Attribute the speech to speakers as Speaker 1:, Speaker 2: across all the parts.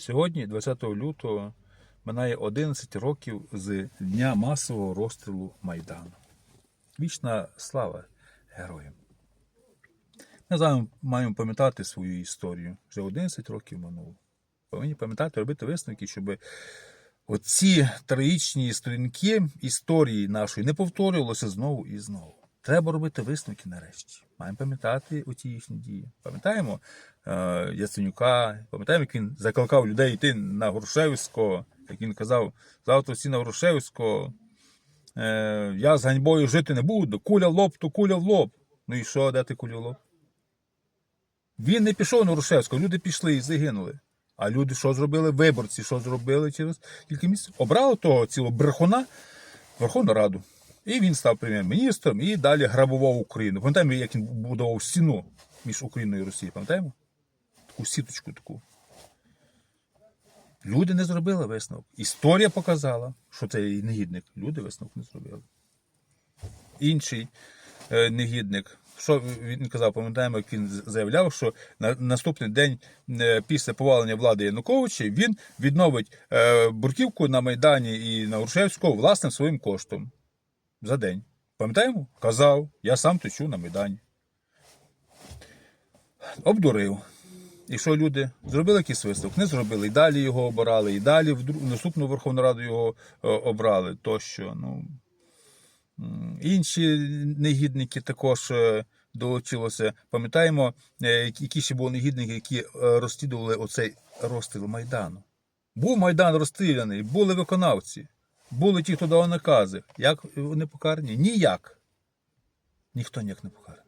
Speaker 1: Сьогодні, 20 лютого, минає 11 років з дня масового розстрілу Майдану. Вічна слава героям. Ми з вами маємо пам'ятати свою історію. Вже 11 років минуло. Повинні пам'ятати, робити висновки, щоб оці трагічні сторінки історії нашої не повторювалося знову і знову. Треба робити висновки нарешті. Маємо пам'ятати оті їхні дії. Пам'ятаємо е, Яценюка, пам'ятаємо, як він закликав людей йти на Грушевського, як він казав, завтра всі на Грушевського. Е, я з ганьбою жити не буду. Куля в лоб, то куля в лоб. Ну і що, де ти куля в лоб? Він не пішов на Грушевського, люди пішли і загинули. А люди що зробили? Виборці, що зробили через кілька місяців? Обрали того цілого брехуна Верховну Раду. І він став прем'єр-міністром і далі грабував Україну. Пам'ятаємо, як він будував стіну між Україною і Росією, пам'ятаємо? Таку сіточку таку. Люди не зробили висновок. Історія показала, що це негідник. Люди висновок не зробили. Інший е, негідник. Що він казав, пам'ятаємо, як він заявляв, що на наступний день е, після повалення влади Януковича він відновить е, бурківку на Майдані і на Грушевського власним своїм коштом за день. Пам'ятаємо? Казав, я сам точу на Майдані. Обдурив. І що люди зробили якийсь висновок? Не зробили. І далі його обирали, і далі в наступну Верховну Раду його е, обрали. Тощо. Ну, інші негідники також е, долучилися. Пам'ятаємо, е, які ще були негідники, які розслідували оцей розстріл Майдану. Був Майдан розстріляний, були виконавці, були ті, хто давав накази. Як вони покарані? Ніяк. Ніхто ніяк не покараний.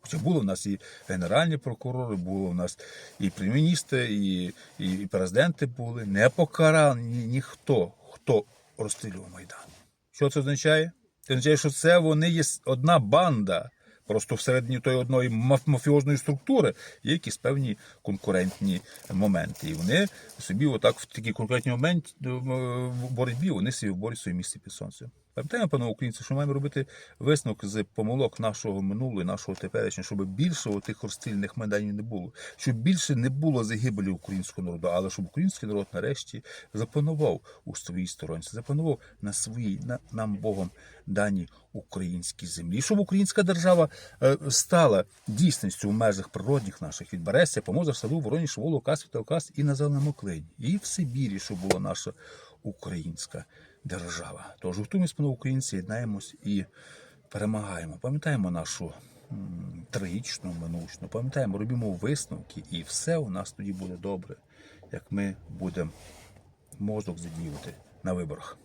Speaker 1: Хоча були в нас і генеральні прокурори, було в нас і прем'єр-міністри, і, і президенти були. Не покарані ніхто, хто розстрілював Майдан. Що це означає? Це означає, що це вони є одна банда. Просто всередині тої одної маф- мафіозної структури є якісь певні конкурентні моменти. І вони собі, отак, в такій конкурентній моменті е, боротьбі, вони собі борють своє місце під сонцем. Пам'ятаємо, пане українці, що маємо робити висновок з помилок нашого минулого, і нашого теперішнього, щоб більше тих розстрільних майданів не було, щоб більше не було загибелі українського народу, але щоб український народ нарешті запанував у своїй сторонці, запанував на своїй, на нам Богом даній українській землі. Щоб українська держава е, стала дійсністю в межах природних наших від Берестя, Помоза, Саду, Вороні, Шволу, Кас, Віталкас і на Зеленому клині. І в Сибірі, щоб була наша українська держава. Тож гуртуємось, пане українці, єднаємось і перемагаємо. Пам'ятаємо нашу трагічну минучну, пам'ятаємо, робимо висновки, і все у нас тоді буде добре, як ми будемо мозок задіювати на виборах.